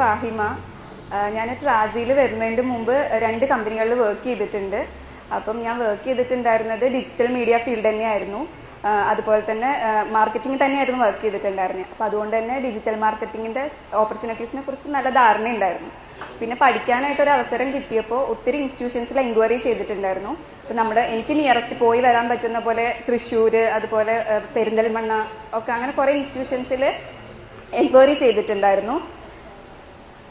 ഫാഹിമ. ഞാൻ ട്രാസിയിൽ വരുന്നതിന് മുമ്പ് രണ്ട് കമ്പനികളിൽ വർക്ക് ചെയ്തിട്ടുണ്ട്. അപ്പം ഞാൻ വർക്ക് ചെയ്തിട്ടുണ്ടായിരുന്നത് ഡിജിറ്റൽ മീഡിയ ഫീൽഡ് തന്നെയായിരുന്നു. അതുപോലെ തന്നെ മാർക്കറ്റിംഗ് തന്നെയായിരുന്നു വർക്ക് ചെയ്തിട്ടുണ്ടായിരുന്നത്. അപ്പോൾ അതുകൊണ്ട് തന്നെ ഡിജിറ്റൽ മാർക്കറ്റിങ്ങിന്റെ ഓപ്പർച്യൂണിറ്റീസിനെ കുറിച്ച് നല്ല ധാരണ ഉണ്ടായിരുന്നു. പിന്നെ പഠിക്കാനായിട്ട് ഒരു അവസരം കിട്ടിയപ്പോൾ ഒത്തിരി ഇൻസ്റ്റിറ്റ്യൂഷൻസിൽ എൻക്വയറി ചെയ്തിട്ടുണ്ടായിരുന്നു. ഇപ്പം നമ്മുടെ എനിക്ക് നിയറസ്റ്റ് പോയി വരാൻ പറ്റുന്ന പോലെ തൃശ്ശൂർ അതുപോലെ പെരിന്തൽമണ്ണ ഒക്കെ അങ്ങനെ കുറേ ഇൻസ്റ്റിറ്റ്യൂഷൻസിൽ എൻക്വയറി ചെയ്തിട്ടുണ്ടായിരുന്നു.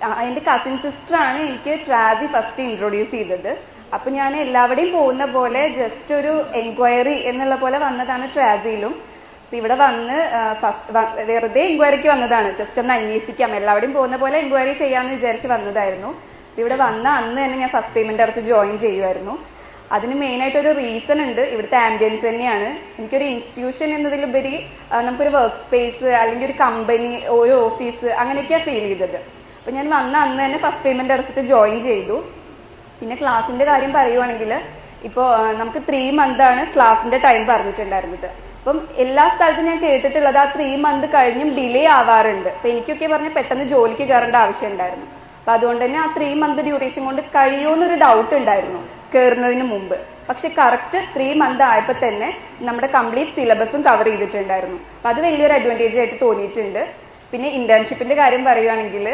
ആ, എന്റെ കസിൻ സിസ്റ്റർ ആണ് എനിക്ക് ട്രാജി ഫസ്റ്റ് ഇൻട്രൊഡ്യൂസ് ചെയ്തത്. അപ്പൊ ഞാൻ എല്ലാവരുടെയും പോകുന്ന പോലെ ജസ്റ്റ് ഒരു എൻക്വയറി എന്നുള്ള പോലെ വന്നതാണ് ട്രാജിയിലും ഇവിടെ വന്ന് ഫസ്റ്റ് വെറുതെ എൻക്വയറിക്ക് വന്നതാണ്. ജസ്റ്റ് ഒന്ന് അന്വേഷിക്കാം. എല്ലാവരുടെയും പോകുന്ന പോലെ എൻക്വയറി ചെയ്യാമെന്ന് വിചാരിച്ച് വന്നതായിരുന്നു. ഇവിടെ വന്ന അന്ന് തന്നെ ഞാൻ ഫസ്റ്റ് പേയ്മെന്റ് അടച്ച് ജോയിൻ ചെയ്യുമായിരുന്നു അതിന് മെയിൻ ആയിട്ട് ഒരു റീസൺ ഉണ്ട്. ഇവിടുത്തെ ആംബിയൻസ് തന്നെയാണ്. എനിക്കൊരു ഇൻസ്റ്റിറ്റ്യൂഷൻ എന്നതിലുപരി നമുക്കൊരു വർക്ക് സ്പേസ് അല്ലെങ്കിൽ ഒരു കമ്പനി ഒരു ഓഫീസ് അങ്ങനെയൊക്കെയാണ് ഫീൽ ചെയ്തത്. അപ്പൊ ഞാൻ വന്ന അന്ന് തന്നെ ഫസ്റ്റ് പേയ്മെന്റ് അടച്ചിട്ട് ജോയിൻ ചെയ്തു. പിന്നെ ക്ലാസ്സിന്റെ കാര്യം പറയുവാണെങ്കിൽ ഇപ്പോൾ നമുക്ക് ത്രീ മന്ത് ആണ് ക്ലാസിന്റെ ടൈം പറഞ്ഞിട്ടുണ്ടായിരുന്നത്. അപ്പം എല്ലാ സ്ഥലത്തും ഞാൻ കേട്ടിട്ടുള്ളത് ആ ത്രീ മന്ത് കഴിഞ്ഞും ഡിലേ ആവാറുണ്ട്. അപ്പം എനിക്കൊക്കെ പറഞ്ഞ പെട്ടെന്ന് ജോലിക്ക് കയറേണ്ട ആവശ്യം ഉണ്ടായിരുന്നു അപ്പം അതുകൊണ്ട് തന്നെ ആ ത്രീ മന്ത് ഡ്യൂറേഷൻ കൊണ്ട് കഴിയുമെന്നൊരു ഡൗട്ട് ഉണ്ടായിരുന്നു കയറുന്നതിന് മുമ്പ്. പക്ഷെ കറക്റ്റ് ത്രീ മന്ത് ആയപ്പോൾ തന്നെ നമ്മുടെ കംപ്ലീറ്റ് സിലബസും കവർ ചെയ്തിട്ടുണ്ടായിരുന്നു. അപ്പം അത് വലിയൊരു അഡ്വാന്റേജ് ആയിട്ട് തോന്നിയിട്ടുണ്ട്. പിന്നെ ഇന്റേൺഷിപ്പിന്റെ കാര്യം പറയുവാണെങ്കിൽ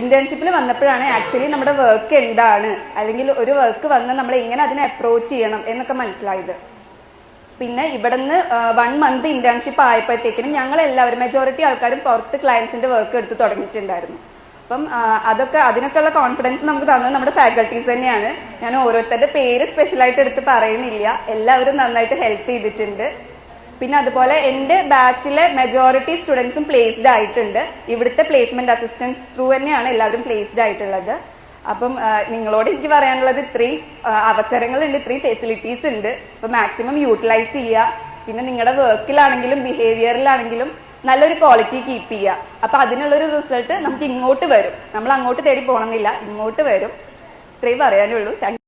ഇന്റേൺഷിപ്പിൽ വന്നപ്പോഴാണ് ആക്ച്വലി നമ്മുടെ വർക്ക് എന്താണ്? അല്ലെങ്കിൽ ഒരു വർക്ക് വന്ന് നമ്മൾ എങ്ങനെ അതിനെ അപ്രോച്ച് ചെയ്യണം എന്നൊക്കെ മനസ്സിലായത്. പിന്നെ ഇവിടുന്ന് വൺ മന്ത് ഇന്റേൺഷിപ്പ് ആയപ്പോഴത്തേക്കിനും ഞങ്ങൾ എല്ലാവരും മെജോറിറ്റി ആൾക്കാരും പുറത്ത് ക്ലയൻസിന്റെ വർക്ക് എടുത്ത് തുടങ്ങിയിട്ടുണ്ടായിരുന്നു. അപ്പം അതൊക്കെ അതിനൊക്കെയുള്ള കോൺഫിഡൻസ് നമുക്ക് തന്നത് നമ്മുടെ ഫാക്കൽറ്റീസ് തന്നെയാണ്. ഞാൻ ഓരോരുത്തരുടെ പേര് സ്പെഷ്യലായിട്ട് എടുത്ത് പറയുന്നില്ല. എല്ലാവരും നന്നായിട്ട് ഹെൽപ്പ് ചെയ്തിട്ടുണ്ട്. പിന്നെ അതുപോലെ എന്റെ ബാച്ചിലെ മെജോറിറ്റി സ്റ്റുഡൻസും പ്ലേസ്ഡ് ആയിട്ടുണ്ട്. ഇവിടുത്തെ പ്ലേസ്മെന്റ് അസിസ്റ്റൻസ് ത്രൂ തന്നെയാണ് എല്ലാവരും പ്ലേസ്ഡ് ആയിട്ടുള്ളത്. അപ്പം നിങ്ങളോട് എനിക്ക് പറയാനുള്ളത് ഇത്രയും അവസരങ്ങളുണ്ട് ഇത്രയും ഫെസിലിറ്റീസ് ഉണ്ട്. അപ്പൊ മാക്സിമം യൂട്ടിലൈസ് ചെയ്യുക. പിന്നെ നിങ്ങളുടെ വർക്കിലാണെങ്കിലും ബിഹേവിയറിലാണെങ്കിലും നല്ലൊരു ക്വാളിറ്റി കീപ്പ് ചെയ്യുക. അപ്പൊ അതിനുള്ളൊരു റിസൾട്ട് നമുക്ക് ഇങ്ങോട്ട് വരും. നമ്മൾ അങ്ങോട്ട് തേടി പോകണമെന്നില്ല ഇങ്ങോട്ട് വരും. ഇത്രയും പറയാനുള്ളൂ.